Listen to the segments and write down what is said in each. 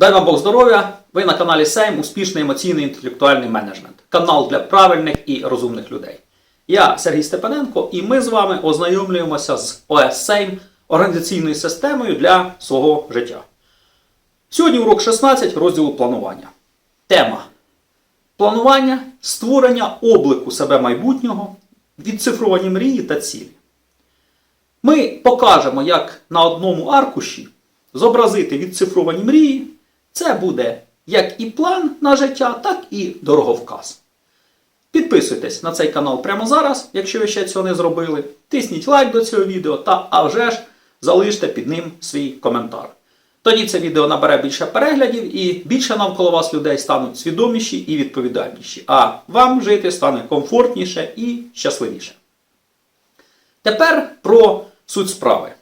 Дай вам Бог здоров'я! Ви на каналі Сейм Успішний емоційний інтелектуальний менеджмент. Канал для правильних і розумних людей. Я Сергій Степаненко, і ми з вами ознайомлюємося з ОС Сейм організаційною системою для свого життя. Сьогодні урок 16 розділу планування. Тема планування, створення облику себе майбутнього, відцифровані мрії та цілі. Ми покажемо, як на одному аркуші зобразити відцифровані мрії. Це буде як і план на життя, так і дороговказ. Підписуйтесь на цей канал прямо зараз, якщо ви ще цього не зробили. Тисніть лайк до цього відео та а вже ж залиште під ним свій коментар. Тоді це відео набере більше переглядів і більше навколо вас людей стануть свідоміші і відповідальніші, а вам жити стане комфортніше і щасливіше. Тепер про суть справи.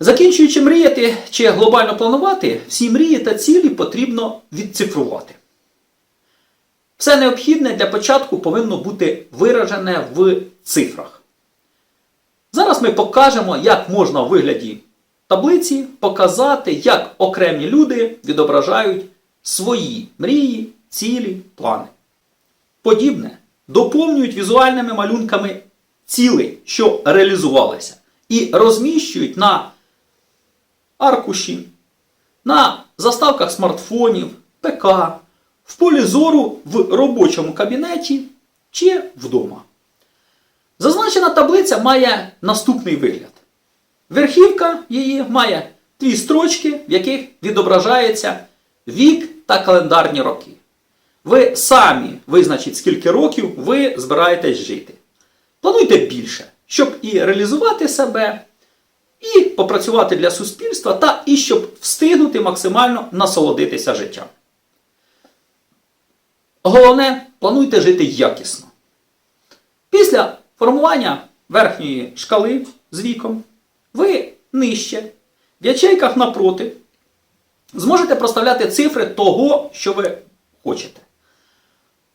Закінчуючи мріяти чи глобально планувати, всі мрії та цілі потрібно відцифрувати. Все необхідне для початку повинно бути виражене в цифрах. Зараз ми покажемо, як можна у вигляді таблиці показати, як окремі люди відображають свої мрії, цілі, плани. Подібне доповнюють візуальними малюнками ціли, що реалізувалися, і розміщують на аркуші, на заставках смартфонів, ПК, в полі зору в робочому кабінеті чи вдома. Зазначена таблиця має наступний вигляд. Верхівка її має дві строчки, в яких відображається вік та календарні роки. Ви самі визначіть, скільки років ви збираєтесь жити. Плануйте більше, щоб і реалізувати себе, і попрацювати для суспільства, та і щоб встигнути максимально насолодитися життям. Головне, плануйте жити якісно. Після формування верхньої шкали з віком, ви нижче, в ячейках напроти, зможете проставляти цифри того, що ви хочете.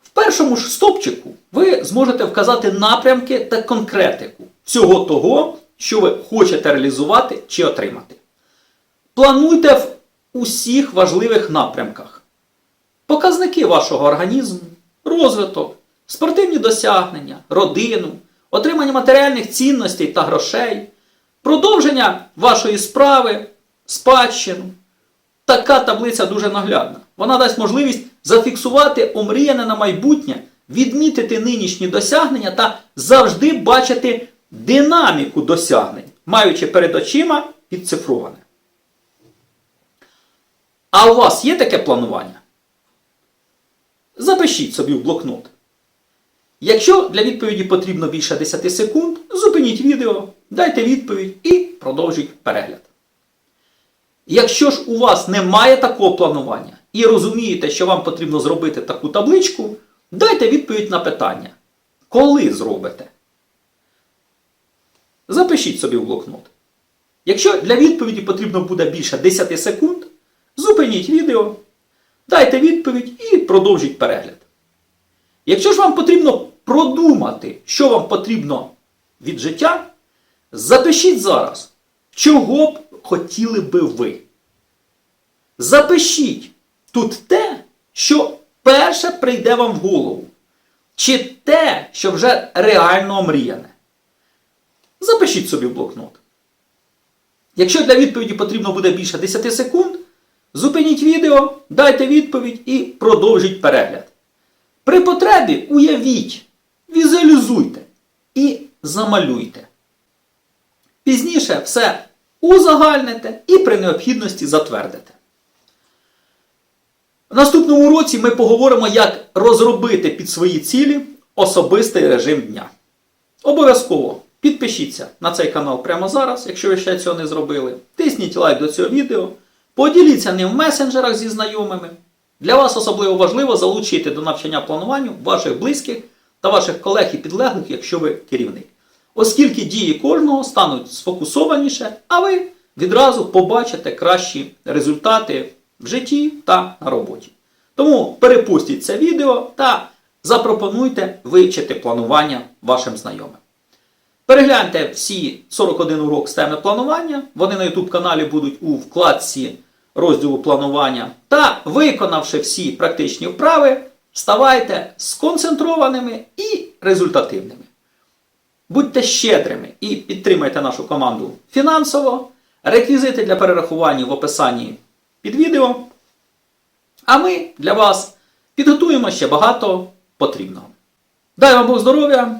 В першому ж стопчику ви зможете вказати напрямки та конкретику всього того, що ви хочете реалізувати чи отримати. Плануйте в усіх важливих напрямках. Показники вашого організму, розвиток, спортивні досягнення, родину, отримання матеріальних цінностей та грошей, продовження вашої справи, спадщину. Така таблиця дуже наглядна. Вона дасть можливість зафіксувати омріяне на майбутнє, відмітити нинішні досягнення та завжди бачити динаміку досягнень, маючи перед очима підцифроване. А у вас є таке планування? Запишіть собі в блокнот. Якщо для відповіді потрібно більше 10 секунд, зупиніть відео, дайте відповідь і продовжіть перегляд. Якщо ж у вас немає такого планування і розумієте, що вам потрібно зробити таку табличку, дайте відповідь на питання. Коли зробите? Запишіть собі в блокнот. Якщо для відповіді потрібно буде більше 10 секунд, зупиніть відео, дайте відповідь і продовжіть перегляд. Якщо ж вам потрібно продумати, що вам потрібно від життя, запишіть зараз, чого б хотіли би ви. Запишіть тут те, що перше прийде вам в голову, чи те, що вже реально омріяне. Запишіть собі в блокнот. Якщо для відповіді потрібно буде більше 10 секунд, зупиніть відео, дайте відповідь і продовжіть перегляд. При потребі уявіть, візуалізуйте і замалюйте. Пізніше все узагальните і при необхідності затвердите. В наступному уроці ми поговоримо, як розробити під свої цілі особистий режим дня. Обов'язково підпишіться на цей канал прямо зараз, якщо ви ще цього не зробили. Тисніть лайк до цього відео, поділіться ним в месенджерах зі знайомими. Для вас особливо важливо залучити до навчання плануванню ваших близьких та ваших колег і підлеглих, якщо ви керівник. Оскільки дії кожного стануть сфокусованіше, а ви відразу побачите кращі результати в житті та на роботі. Тому перепустіть це відео та запропонуйте вивчити планування вашим знайомим. Перегляньте всі 41 урок з планування. Вони на YouTube каналі будуть у вкладці розділу планування та виконавши всі практичні вправи, ставайте сконцентрованими і результативними. Будьте щедрими і підтримайте нашу команду фінансово. Реквізити для перерахування в описанні під відео. А ми для вас підготуємо ще багато потрібного. Дай вам Бог здоров'я